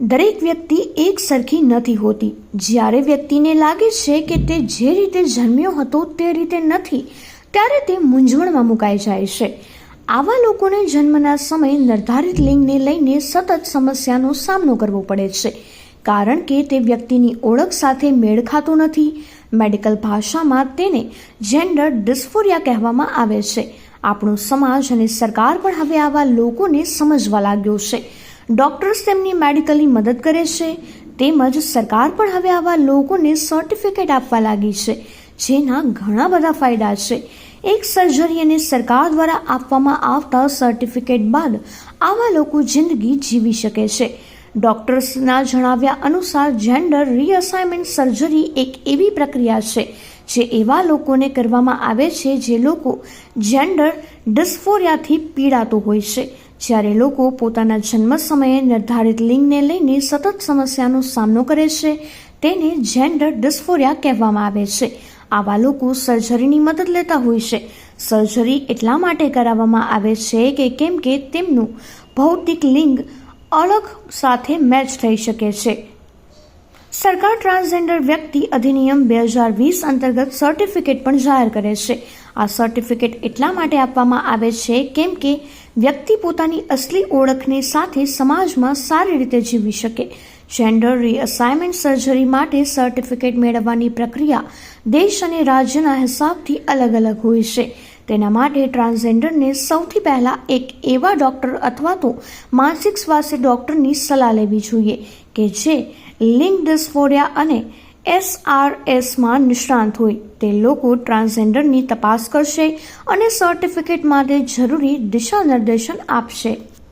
દરેક વ્યક્તિ એક સરખી નથી હોતી. જ્યારે વ્યક્તિને લાગે છે કે તે જે રીતે જન્મ્યો હતો તે રીતે નથી, ત્યારે તે મૂંઝવણમાં મુકાઈ જાય છે. આવા લોકોને જન્મના સમયે નિર્ધારિત લિંગને લઈને સતત સમસ્યાનો સામનો કરવો પડે છે, કારણ કે તે વ્યક્તિની ઓળખ સાથે મેળ ખાતો નથી. મેડિકલ ભાષામાં તેને જેન્ડર ડિસ્ફોરિયા કહેવામાં આવે છે. આપણો સમાજ અને સરકાર પણ હવે આવા લોકોને સમજવા લાગ્યો છે. ડોક્ટર્સ તેમની મેડિકલની મદદ કરે છે, તેમજ સરકાર પણ હવે આવા લોકોને સર્ટિફિકેટ આપવા લાગી છે, જેના ઘણા બધા ફાયદા છે. એક સર્જરી અને સરકાર દ્વારા આપવામાં આવતા સર્ટિફિકેટ બાદ આવા લોકો જિંદગી જીવી શકે છે. ડોક્ટર્સના જણાવ્યા અનુસાર જેન્ડર રીઅસાઇનમેન્ટ સર્જરી એક એવી પ્રક્રિયા છે જે એવા લોકોને કરવામાં આવે છે જે લોકો જેન્ડર ડિસ્ફોરિયાથી પીડાતો હોય છે. જ્યારે લોકો પોતાના જન્મ સમયે નિર્ધારિત લિંગને લઈને સતત સમસ્યાનો સામનો કરે છે, તેને જેન્ડર ડિસ્ફોરિયા કહેવામાં આવે છે. આવા લોકો સર્જરીની મદદ લેતા હોય છે. સર્જરી એટલા માટે કરાવવામાં આવે છે કે કેમ કે તેમનું ભૌતિક લિંગ અલગ સાથે મેચ થઈ શકે છે. સરકાર ટ્રાન્સજેન્ડર વ્યક્તિ અધિનિયમ બે હજાર વીસ અંતર્ગત સર્ટિફિકેટ પણ જાહેર કરે છે. આ સર્ટિફિકેટ એટલા માટે આપવામાં આવે છે કેમ કે વ્યક્તિ પોતાની અસલી ઓળખની સાથે સમાજમાં સારી રીતે જીવી શકે. જેન્ડર રીઅસાઇનમેન્ટ સર્જરી માટે સર્ટિફિકેટ મેળવવાની પ્રક્રિયા દેશ અને રાજ્યના હિસાબથી અલગ અલગ હોય છે. તેના માટે ટ્રાન્સજેન્ડરને સૌથી પહેલાં એક એવા ડૉક્ટર અથવા તો માનસિક સ્વાસ્થ્ય ડૉક્ટરની સલાહ લેવી જોઈએ કે જે લિંગ ડિસ્ફોરિયા અને એસઆરએસમાં નિષ્ણાંત હોય. તે લોકો ટ્રાન્સજેન્ડરની તપાસ કરશે અને સર્ટિફિકેટ માટે જરૂરી દિશા નિર્દેશન આપશે.